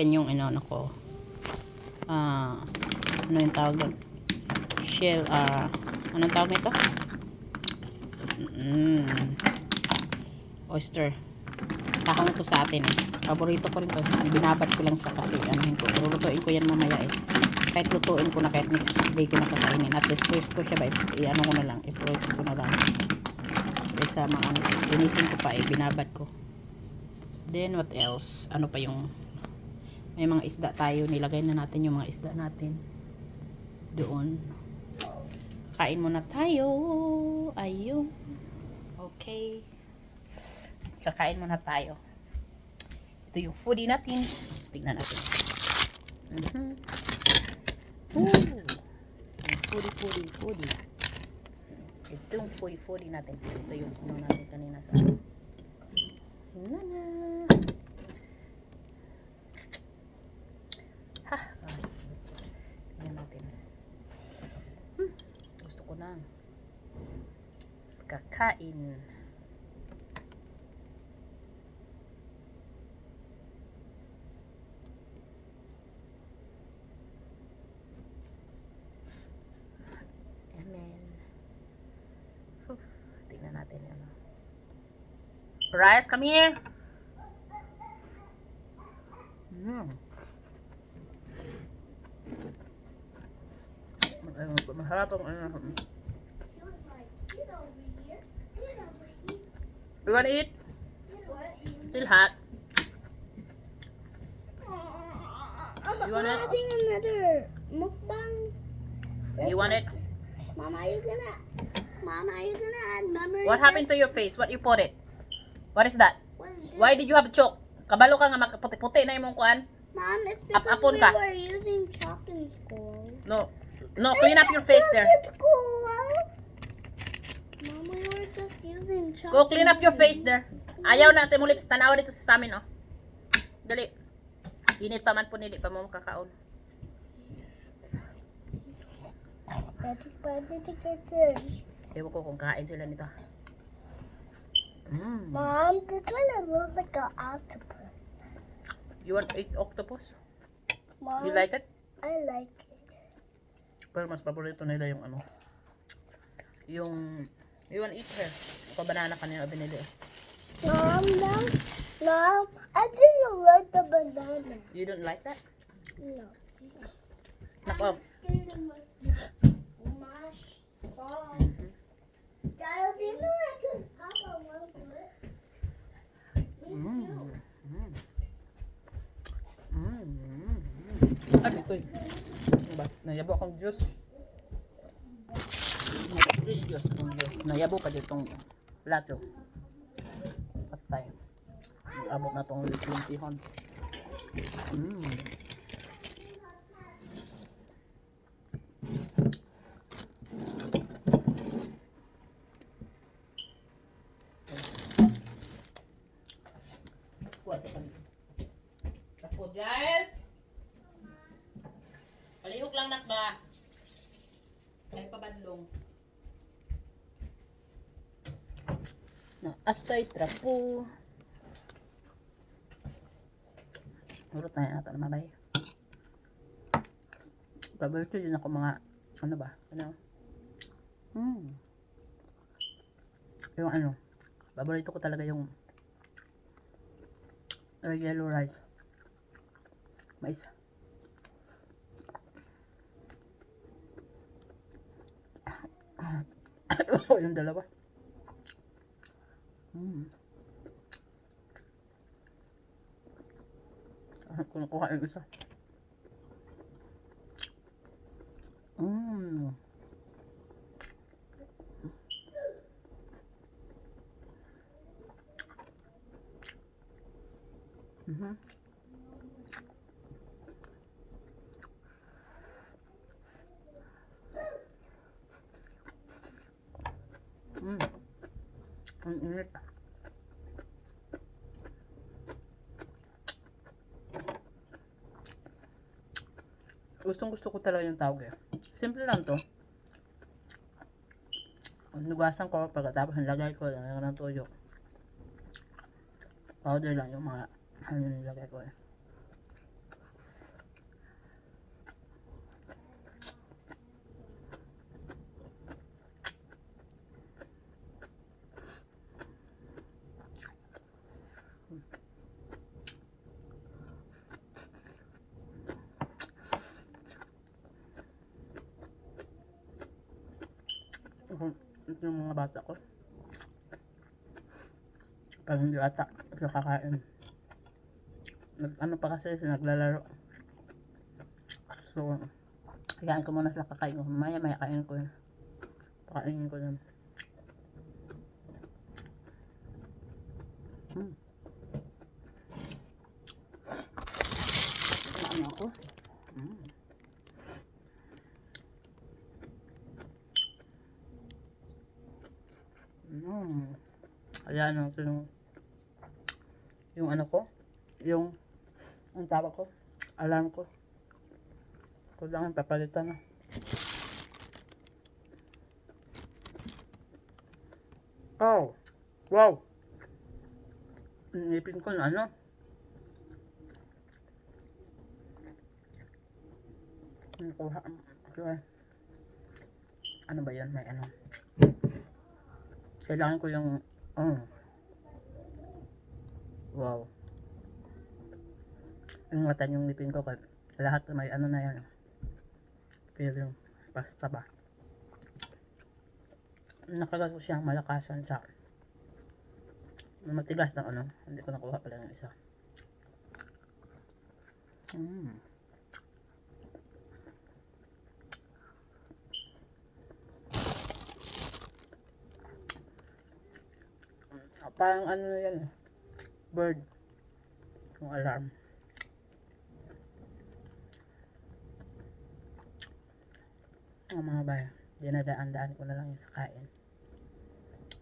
Yan yung ano ko. Ah, ano yung tawag doon? Shell, ah, anong tawag nito? Mm, oyster. Kakang ito sa atin eh. Paborito ko rin to. Binabad ko lang siya kasi ano ko. Pero lutuin ko yan mamaya eh. Kahit lutuin ko na kahit next day ko na kakainin. At least first ko siya ba, i- ano ko na lang. I-first ko na lang. Kaysa mga ano, linisin ko pa eh. Binabad ko. Then what else? Ano pa yung may mga isda tayo. Nilagay na natin yung mga isda natin. Doon. Kain muna tayo. Ayun. Okay. Kakain muna tayo. Ito yung foodie natin. Tingnan natin. Mhm. Ooh. Yung Foodie, foodie, foodie. Ito yung foodie, foodie natin. Ito yung ano natin kanina sa Nana. Ha. Ay. Tingnan natin. Hmm. Gusto ko na. Kakain. Amen. Huh. Tingnan natin yan. Rice, come here. Mm. Ayun, Maharap ang ano. You wanna eat? Still hot. You want it? Adding another mukbang. You want it? Mama, you gonna, Mama, you gonna add memory? What happened to your face? What you put it? What is that? Why did you have choke? Kabalo ka nga makaputi-puti na imong kuan? Mom, it's Ap- because apon we ka. were using chalk in school. No. No, clean up your face there. Chalk in school. We were just using chalk. Go clean up your face there. Ayaw na sa imong lips. Tanawa dito sa amin, oh. Dali. Init pa man po nili pa mo kakaon. Probably the good thing. Ewan ko kung kain sila nito. Mm. Mom, this one looks like an octopus. You want to eat octopus? Mom, You like it? I like it. Pero mas paborito nila yung ano. Yung you want to eat her? Ako banana kanina binili. eh. Mom, no, Mom, I didn't like the banana. You don't like that? No. Nako. Mm. Mm. Mm. Mm. Ano ito eh? Bas, nayabo akong juice. This juice, itong juice. Nayabo pa dito itong plato. Patay. Abot na itong limpihon. Mm. Tapo, Jais! Palihog lang nak ba? Ay pabadlong. Na astay trapo. Urot na yan ata naman bay. Paborito yun ako mga ano ba? Ano? Hmm. Yung ano? Paborito ko talaga yung yellow rice. Mais. yung dalawa. Ano kung nakuha yung isa? Mm. Mhm. Mm. Ang init. Gustong gusto ko talaga yung tawag eh. Simple lang to. Nugasan ko pagkatapos nilagay ko lang ng tuyo. Powder lang yung mga ano nilagay ko eh. Ito yung mga bata ko. Pag hindi ata, kakain. Nag, ano pa kasi, naglalaro. So, kayaan ko muna sila kakain ko. Maya, maya kain ko yun. Pakainin ko yun. Hmm. Ano ako? Hmm. Mm. Ayan, ito yung yung ano ko, yung ang tawag ko, alarm ko. Kailangan papalitan na. Oh, wow! Inipin ko na ano. Nakuha. Ano ba yan? May ano. Kailangan ko yung... Oh. Wow. Ingatan yung ngipin ko. Kasi lahat may ano na yan. Feeling. Basta ba. Nakagat ko siyang malakasan sa matigas ng ano. Hindi ko nakuha pala yung isa. Mm. Ah, Parang ano yan eh. Bird. Yung alarm. Ang mga bayan. Dinadaan-daan ko na lang yung kain.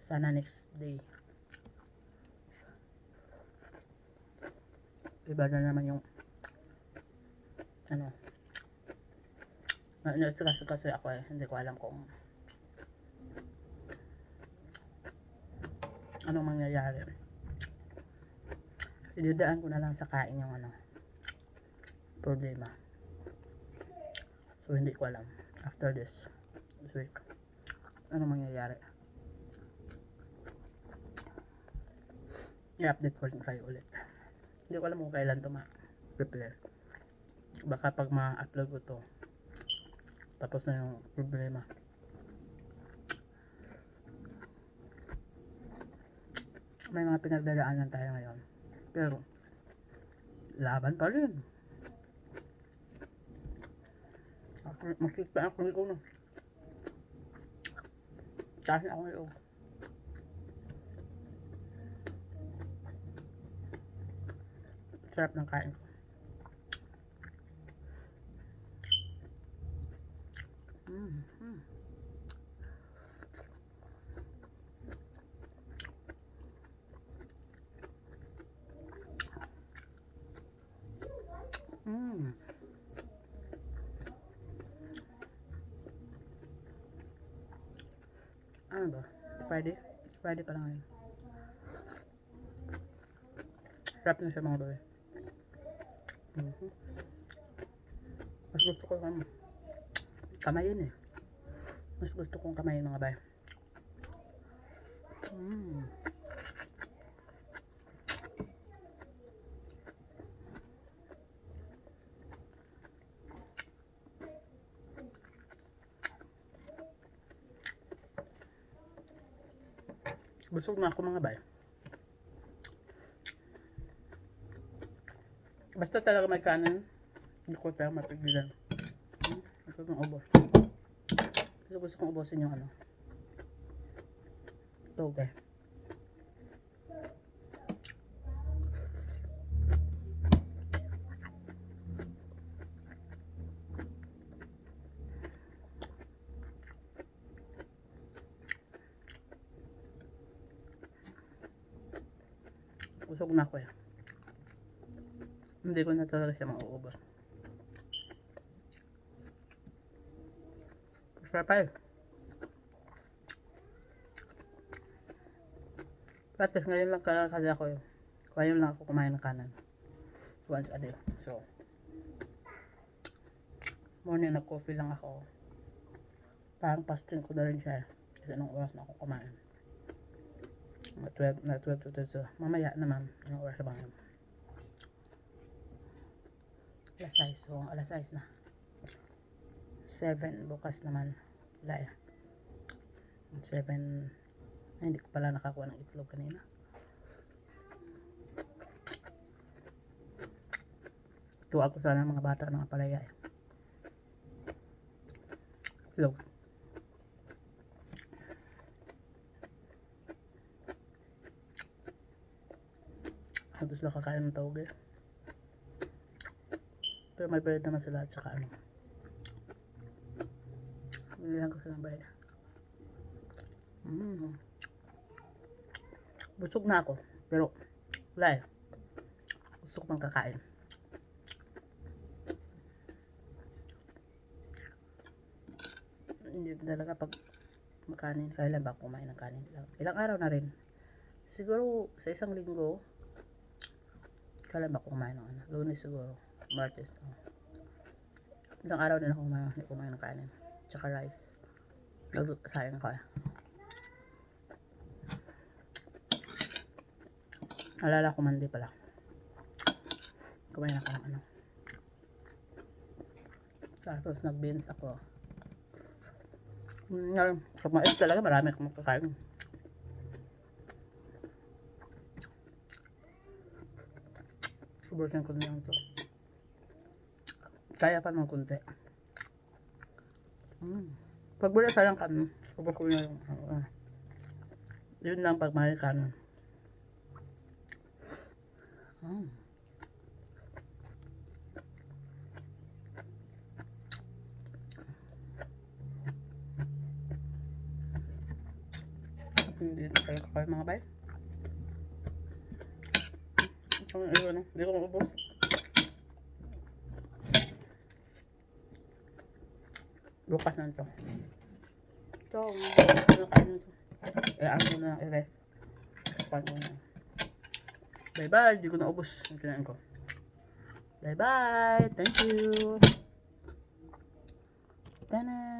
Sana next day. Iba na naman yung ano na na-stress kasi ako eh. Hindi ko alam kung anong mangyayari. Idadaan ko na lang sa kain yung ano problema. So hindi ko alam after this this week anong mangyayari. I-update ko rin kayo ulit. Hindi ko alam kung kailan to ma-prepare. Baka pag ma-upload ko to tapos na yung problema. May mga pinagdadaanan tayo ngayon. Pero, laban pa rin. Ako, makita ako nito no. Taas na ako nito. Sarap ng kain ko. Mm, mm. Mm. Ano ba? Friday? Friday pa lang ngayon. Sarap na siya mga babe. Mhm. Mas gusto ko ano, kamayin eh. Mas gusto kong kamayin mga babe. Mm. Busog na ako mga bay. Basta talaga may kanin, hindi ko tayo mapigilan. Hmm? Ito ng ubos. Gusto, gusto kong ubusin yung ano. Ito, okay. Busog na ako eh. Hindi ko na talaga siya mauubos. Sarap pa eh. Least ngayon lang ka- kasi ako eh. Ngayon lang ako kumain ng kanan. Once a day. So, morning nag-coffee lang ako. Parang fasting ko na rin siya. Kasi nung oras na ako kumain. Na 12, na 12 to 12. So, mamaya naman, yung oras na bang Alas 6. So, alas 6 na. 7 bukas naman. Laya. Seven. Ay, hindi ko pala nakakuha ng itlog kanina. Tuwa ko sana mga bata ng apalaya. eh. Itlog. Halos lang kakain ng tawag eh. Pero may bayad naman sila at saka ano. Bilihan ko silang bayad. Mm. Busog na ako. Pero, wala eh. Gusto ko pang kakain. Hindi talaga pag makanin. Kailan ba kumain ng kanin? Ilang araw na rin. Siguro sa isang linggo, kailan ba kumain ng ano? Lunes siguro. Martes. Oh. Ilang araw din ako kumain, hindi kumain ng kanin. Tsaka rice. Nagluto, sayang eh. Alala ko mandi pala. Kumain ako ng ano. Tapos nag-beans ako. Pag mais talaga marami akong makakain. Subukan ko na lang ito. Kaya pa ng kunti. Mm. Pag wala sayang kanin, subukan ko na ano, ah. Yun lang pag may kanin. Mm. Hindi na talaga kayo mga bay. Ang iwan na. Hindi ko maubos. Bukas na ito. Ito. Nakain ito. Eh, ano ko na i-ref. Paano ko na. Bye-bye. Hindi ko na ubos. Ang kinain ko. Bye-bye. Thank you. Tana.